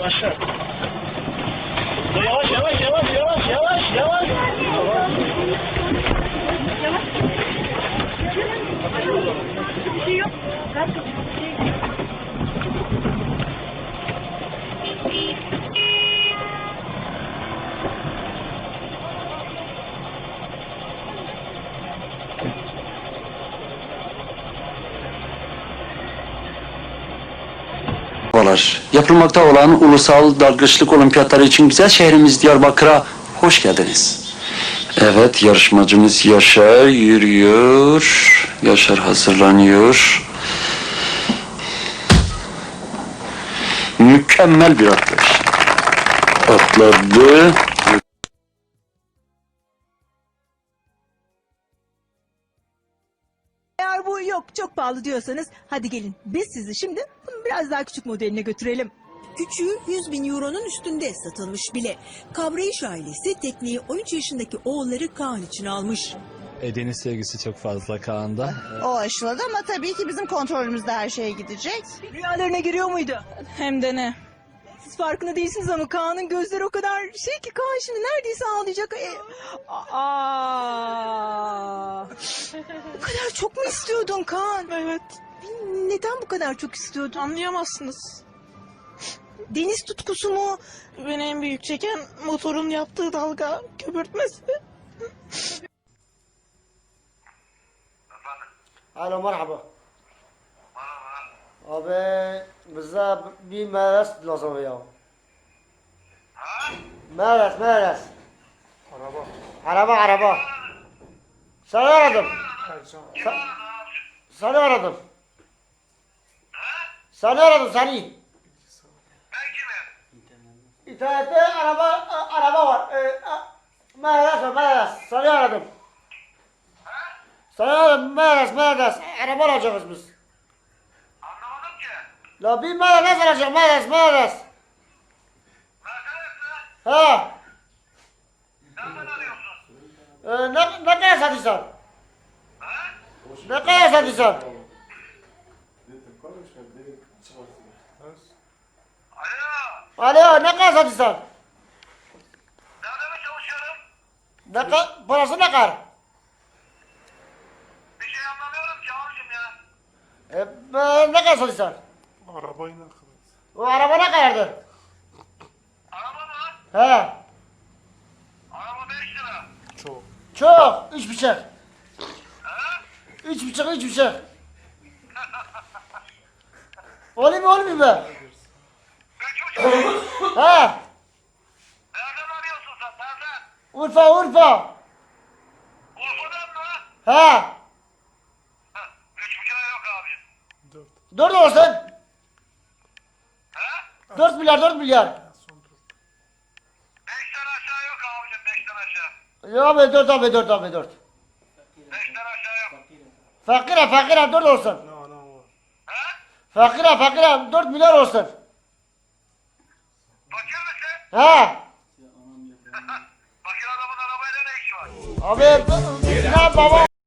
aşağı. Dur, Yavaş yavaş yavaş yavaş yavaş yavaş. Bir şey yok. Gaz kapısı. Merhabalar. Yapılmakta olan ulusal dalgıçlık olimpiyatları için güzel şehrimiz Diyarbakır'a hoş geldiniz. Evet, yarışmacımız Yaşar yürüyor. Yaşar hazırlanıyor. Mükemmel bir atlayış. Atladı. Eğer bu yok çok pahalı diyorsanız hadi gelin biz sizi şimdi biraz daha küçük modeline götürelim. Küçüğü 100 bin euronun üstünde satılmış bile. Kavrayış ailesi tekneyi 13 yaşındaki oğulları Kaan için almış. E, deniz sevgisi çok fazla Kaan'da. O aşıladı ama tabii ki bizim kontrolümüzde her şey gidecek. Rüyalarına giriyor muydu? Hem de ne? Siz farkında değilsiniz ama Kaan'ın gözleri o kadar şey ki Kaan şimdi neredeyse ağlayacak. E, aa, bu kadar çok mu istiyordun Kaan? Evet. Neden bu kadar çok istiyordun? Anlayamazsınız. Deniz tutkusu mu? Beni en büyük çeken motorun yaptığı dalga köpürtmesi. Alo merhaba. Abi bize bir meres lazım ya. Ha? Meres meres. Araba. Araba araba. Seni aradım. Sen, seni aradım. Seni aradım seni. İnternette araba a- araba var. Ee, meres var meres. Seni aradım. Seni aradım meres meres. Araba alacağız biz. Anlamadım ki. La bir meres alacak meres meres. Ha. Nereden arıyorsun? Ee, ne, ne kadar satıyorsun? Ne kadar satıyorsun? Alo. Alo ne kadar satıyorsun? Nerede mi çalışıyorum? Ne kadar, parası ne kadar? Bir şey anlamıyorum ki abicim ya. Ee, ben- ne kadar satıyorsun? Arabayı ne kadar? O araba ne kadardı? Araba mı? He. Araba 5 lira. Çok. Çok. Üç buçuk. Üç buçuk, üç buçuk. Olayım olmayayım buçuk. He. Nereden arıyorsun sen? Nereden? Urfa, Urfa. Urfa'dan mı? He. Heh, Üç buçuğa yok abicim. Dört. Olsun. He? Dört milyar, dört milyar. Beşten aşağı yok abicim. Beşten aşağı. Ya abi dört abi dört abi dört. Beşten aşağı yok. Fakire fakire dört olsun. Ne anam var? He? Fakire fakire dört milyar olsun. Fakir misin? He. Fakir adamın arabayla ne işi var? Abi ne baba